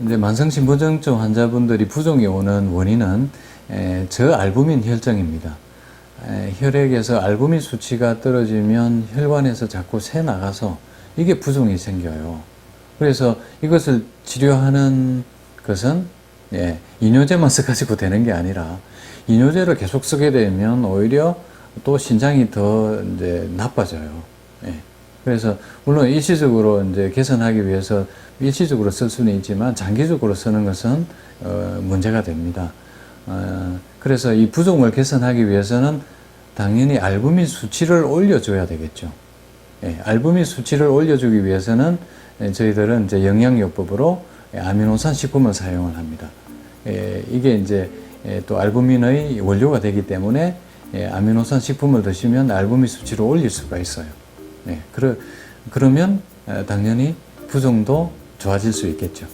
이제 만성신부전증 환자분들이 부종이 오는 원인은 에, 저알부민 혈증입니다. 에, 혈액에서 알부민 수치가 떨어지면 혈관에서 자꾸 새 나가서 이게 부종이 생겨요. 그래서 이것을 치료하는 것은 예, 이뇨제만 써가지고 되는 게 아니라 이뇨제를 계속 쓰게 되면 오히려 또 신장이 더 이제 나빠져요. 예. 그래서 물론 일시적으로 이제 개선하기 위해서 일시적으로 쓸 수는 있지만 장기적으로 쓰는 것은 어, 문제가 됩니다. 어, 그래서 이 부종을 개선하기 위해서는 당연히 알부민 수치를 올려줘야 되겠죠. 예, 알부민 수치를 올려주기 위해서는 예, 저희들은 이제 영양요법으로 예, 아미노산 식품을 사용을 합니다. 예, 이게 이제 예, 또 알부민의 원료가 되기 때문에 예, 아미노산 식품을 드시면 알부민 수치를 올릴 수가 있어요. 예, 그러, 그러면 어, 당연히 부종도 좋아질 수 있겠죠.